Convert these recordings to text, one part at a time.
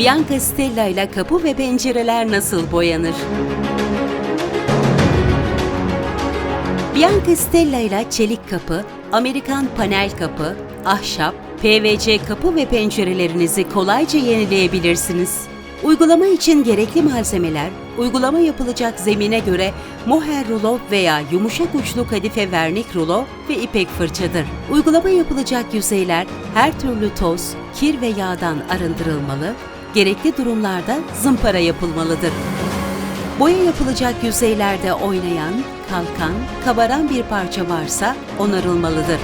Bianca Stella ile kapı ve pencereler nasıl boyanır? Bianca Stella ile çelik kapı, Amerikan panel kapı, ahşap, PVC kapı ve pencerelerinizi kolayca yenileyebilirsiniz. Uygulama için gerekli malzemeler, uygulama yapılacak zemine göre moher rulo veya yumuşak uçlu kadife vernik rulo ve ipek fırçadır. Uygulama yapılacak yüzeyler her türlü toz, kir ve yağdan arındırılmalı, gerekli durumlarda zımpara yapılmalıdır. Boya yapılacak yüzeylerde oynayan, kalkan, kabaran bir parça varsa onarılmalıdır.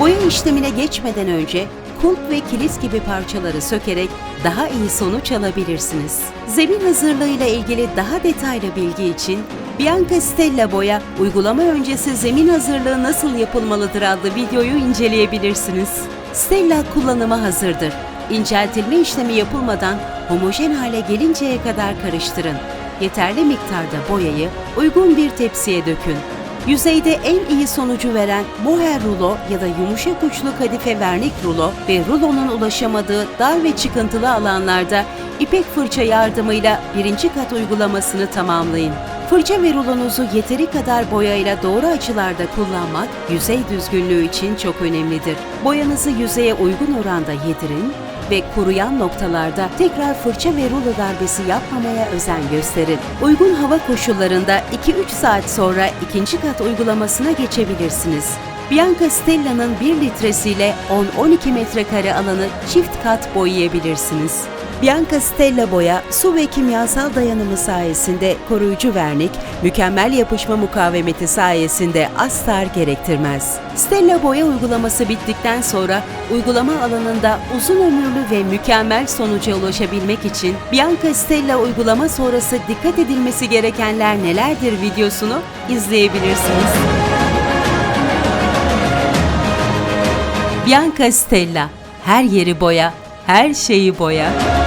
Boya işlemine geçmeden önce kulp ve kilis gibi parçaları sökerek daha iyi sonuç alabilirsiniz. Zemin hazırlığıyla ilgili daha detaylı bilgi için Bianca Stella Boya uygulama öncesi zemin hazırlığı nasıl yapılmalıdır adlı videoyu inceleyebilirsiniz. Stella kullanıma hazırdır. İnceltilme işlemi yapılmadan homojen hale gelinceye kadar karıştırın. Yeterli miktarda boyayı uygun bir tepsiye dökün. Yüzeyde en iyi sonucu veren moher rulo ya da yumuşak uçlu kadife vernik rulo ve rulonun ulaşamadığı dar ve çıkıntılı alanlarda ipek fırça yardımıyla birinci kat uygulamasını tamamlayın. Fırça ve rulonuzu yeteri kadar boyayla doğru açılarda kullanmak yüzey düzgünlüğü için çok önemlidir. Boyanızı yüzeye uygun oranda yedirin ve kuruyan noktalarda tekrar fırça ve rulo darbesi yapmamaya özen gösterin. Uygun hava koşullarında 2-3 saat sonra ikinci kat uygulamasına geçebilirsiniz. Bianca Stella'nın 1 litresiyle 10-12 metrekare alanı çift kat boyayabilirsiniz. Bianca Stella boya su ve kimyasal dayanımı sayesinde koruyucu vernik, mükemmel yapışma mukavemeti sayesinde astar gerektirmez. Stella boya uygulaması bittikten sonra uygulama alanında uzun ömürlü ve mükemmel sonuca ulaşabilmek için Bianca Stella uygulama sonrası dikkat edilmesi gerekenler nelerdir videosunu izleyebilirsiniz. Bianca Stella her yeri boya, her şeyi boya.